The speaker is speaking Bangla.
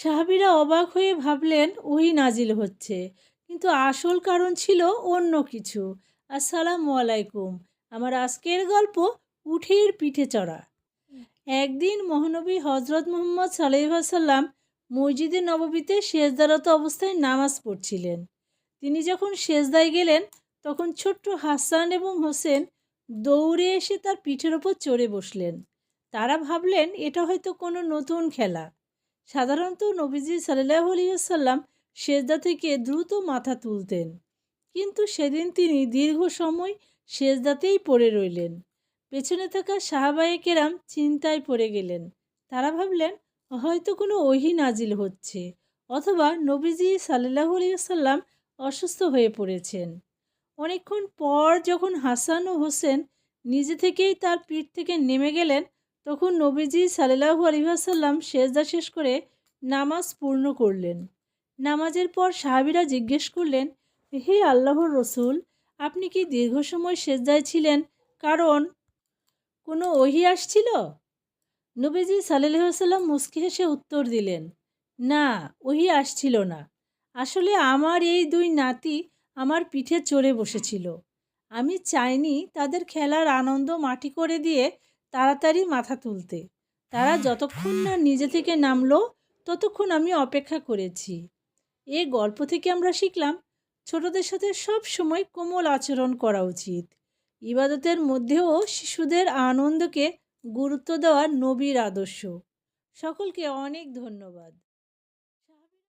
সাহাবীরা অবাক হয়ে ভাবলেন, ওই নাজিল হচ্ছে। কিন্তু আসল কারণ ছিল অন্য কিছু। আসসালামু আলাইকুম। আমার আজকের গল্প উঠির পিঠে চড়া। একদিন মহানবী হজরত মোহাম্মদ সাল্লাম মসজিদে নববীতে শেষদারত অবস্থায় নামাজ পড়ছিলেন। তিনি যখন শেষদায় গেলেন, তখন ছোট্ট হাসান এবং হোসেন দৌড়ে এসে তার পিঠের ওপর চড়ে বসলেন। তারা ভাবলেন, এটা হয়তো কোনো নতুন খেলা। সাধারণত নবীজি সাল্লাহ আলিয়াল্লাম সেজদা থেকে দ্রুত মাথা তুলতেন। কিন্তু সেদিন তিনি দীর্ঘ সময় সেজদাতেই পড়ে রইলেন। পেছনে থাকা সাহাবায়ে কেরাম চিন্তায় পড়ে গেলেন। তারা ভাবলেন, হয়তো কোনো ওহি নাজিল হচ্ছে অথবা নবীজি সাল্লাহ আলিয়াল্লাম অসুস্থ হয়ে পড়েছেন। অনেকক্ষণ পর যখন হাসান ও হোসেন নিজে থেকেই তার পিঠ থেকে নেমে গেলেন তখন নবীজি সাল্লাহু আলিহাসাল্লাম সেজদা শেষ করে নামাজ পূর্ণ করলেন। নামাজের পর সাহাবিরা জিজ্ঞেস করলেন, হে আল্লাহর রসুল, আপনি কি দীর্ঘ সময় সেজদায় ছিলেন? কারণ কোনো ওহি আসছিল? নবীজি সাল্লাম মুস্কি হেসে উত্তর দিলেন, না, ওহি আসছিল না। আসলে আমার এই দুই নাতি আমার পিঠে চড়ে বসেছিল। আমি চাইনি তাদের খেলার আনন্দ মাটি করে দিয়ে তাড়াতাড়ি মাথা তুলতে। তারা যতক্ষণ না নিজে থেকে নামলো, ততক্ষণ আমি অপেক্ষা করেছি। এ গল্প থেকে আমরা শিখলাম, ছোটদের সাথে সব সময় কোমল আচরণ করা উচিত। ইবাদতের মধ্যেও শিশুদের আনন্দকে গুরুত্ব দেওয়া নবীর আদর্শ। সকলকে অনেক ধন্যবাদ।